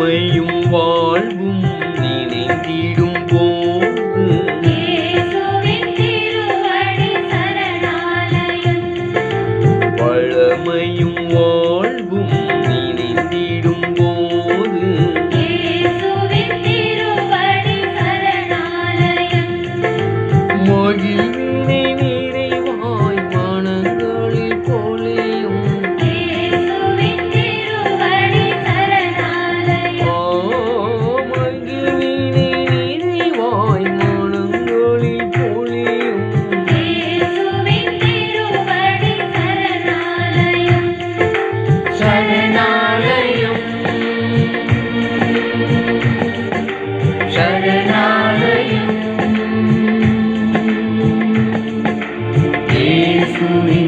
மகிமையும் வாழ்வும் நினைத்திடும் போது பழமையும் வாழ்வும் நினைத்திடும் போது மகிழ் coming.